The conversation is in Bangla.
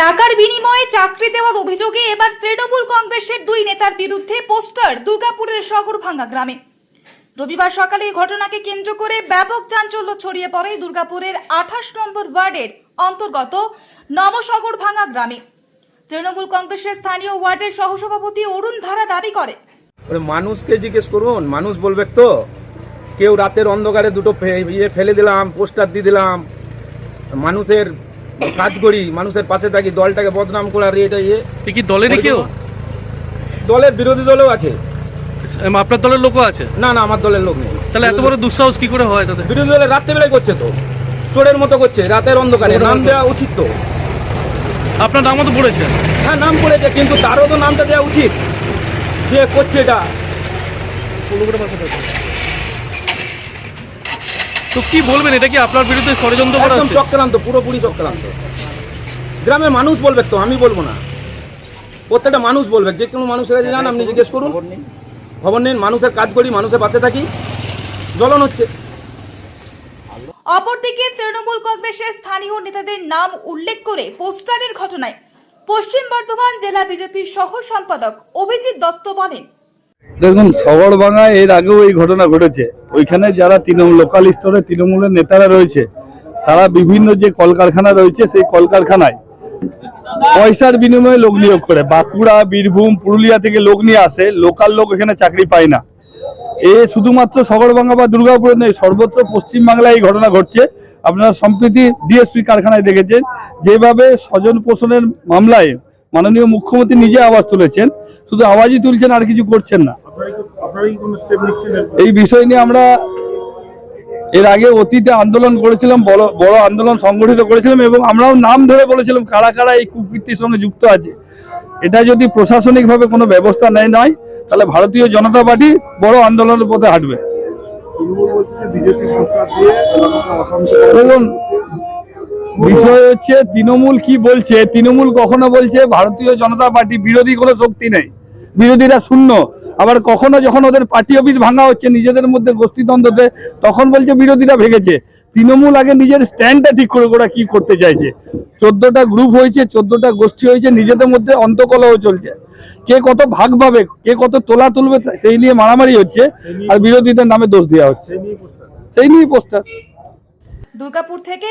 টাকার বিনিময়ে চাকরি দেওয়ার অভিযোগে এবার তৃণমূল কংগ্রেসের দুই নেতার বিরুদ্ধে পোস্টার দুর্গাপুরের শহরভাঙ্গা গ্রামে। রবিবার সকালে এই ঘটনাকে কেন্দ্র করে ব্যাপক চাঞ্চল্য ছড়িয়ে পড়ে দুর্গাপুরের আঠাশ নম্বর ওয়ার্ডের অন্তর্গত নবশগরভাঙ্গা গ্রামে। তৃণমূল কংগ্রেসের স্থানীয় ওয়ার্ডের সহসভাপতি অরুণ ধারা দাবি করে মানুষকে জিজ্ঞেস করুন, মানুষ বলবে তো। কেউ রাতের অন্ধকারে দুটো ইয়ে ফেলে দিলাম, পোস্টার দিয়ে দিলাম। মানুষের কাজ করি মানুষের পাশে থাকি দলটাকে বদনাম করার এটা ইয়ে। কি দলেরই কেউ দলের বিরোধী দলেও আছে। আপনার দলের লোকও আছে? না না আমার দলের লোক নেই। তাহলে এত বড় দুঃসাহস কি করে হয় তাদের? বিরোধী দলের রাত্রেবেলায় করছে তো। চোরের মতো করছে রাতের অন্ধকারে। নাম দেওয়া উচিত তো। আপনার নামও তো পড়েছে। হ্যাঁ নাম করেছে কিন্তু তারও তো নামটা দেওয়া উচিত। যে করছে এটা। তো কি বলবেন? এটা কি আপনার বিরুদ্ধে ষড়যন্ত্র করা একদম হচ্ছে? চক্রান্ত পুরোপুরি চক্রান্ত। গ্রামের মানুষ বলবে তো আমি বলব না। প্রত্যেকটা মানুষ বলবে যে কোনো মানুষের কাছে যান আপনি জিজ্ঞেস করুন। খবর নিন মানুষের কাজ করি মানুষের পাশে থাকি। জ্বলন হচ্ছে। অপরদিকে তৃণমূল কংগ্রেসের স্থানীয় নেতাদের নাম উল্লেখ করে পোস্টারের ঘটনায় পশ্চিম বর্ধমান জেলা বিজেপির সহ সম্পাদক অভিজিৎ দত্ত বলেন দেখুন সগড়বাঙায় এর আগেও এই ঘটনা ঘটেছে। ওইখানে যারা তৃণমূল লোকাল স্তরে তৃণমূলের নেতারা রয়েছে, তারা বিভিন্ন যে কলকারখানা রয়েছে, সেই কলকারখানায় পয়সার বিনিময়ে লোক নিয়োগ করে। বাঁকুড়া, বীরভূম, পুরুলিয়া থেকে লোক নিয়ে আসে লোকাল লোক এখানে চাকরি পায় না। এ শুধুমাত্র সগড়বাঙ্গা বা দুর্গাপুরে নেই সর্বত্র পশ্চিমবাংলায় এই ঘটনা ঘটছে। আপনারা সম্প্রতি ডিএসপি কারখানায় দেখেছেন, যেভাবে স্বজন পোষণের মামলায় মাননীয় মুখ্যমন্ত্রী নিজে আওয়াজ তুলেছেন শুধু আওয়াজই তুলছেন আর কিছু করছেন না। এই বিষয় নিয়ে আমরা এর আগে অতীতে আন্দোলন করেছিলাম বড় বড় আন্দোলন সংগঠিত করেছিলাম এবং আমরাও নাম ধরে বলেছিলাম কারা কারা এই কুকৃতির সঙ্গে যুক্ত আছে। এটা যদি প্রশাসনিকভাবে কোনো ব্যবস্থা নেয় নয় তাহলে ভারতীয় জনতা পার্টি বড় আন্দোলনের পথে হাঁটবে। তৃণমূল বিষয় হচ্ছে, তৃণমূল কি বলছে? তৃণমূল কখনো বলছে, ভারতীয় জনতা পার্টি বিরোধী কোনো শক্তি নেই। বিরোধীরা শূন্য। আবার কখনো যখন ওদের পার্টি অফিস ভাঙা হচ্ছে, নিজেদের মধ্যে গোষ্ঠীদ্বন্দ্বতে, তখন বলছে বিরোধীরা ভেঙেছে। তৃণমূল আগে নিজের স্ট্যান্ডটা ঠিক করে ওরা কি করতে চাইছে? চোদ্দটা গ্রুপ হয়েছে, চোদ্দটা গোষ্ঠী হয়েছে, নিজেদের মধ্যে অন্তকলহ চলছে। কে কত ভাগ পাবে, কে কত তোলা তুলবে, সেই নিয়ে মারামারি হচ্ছে, আর বিরোধীদের নামে দোষ দেওয়া হচ্ছে। সেই নিয়ে পোস্টার। দুর্গাপুর থেকে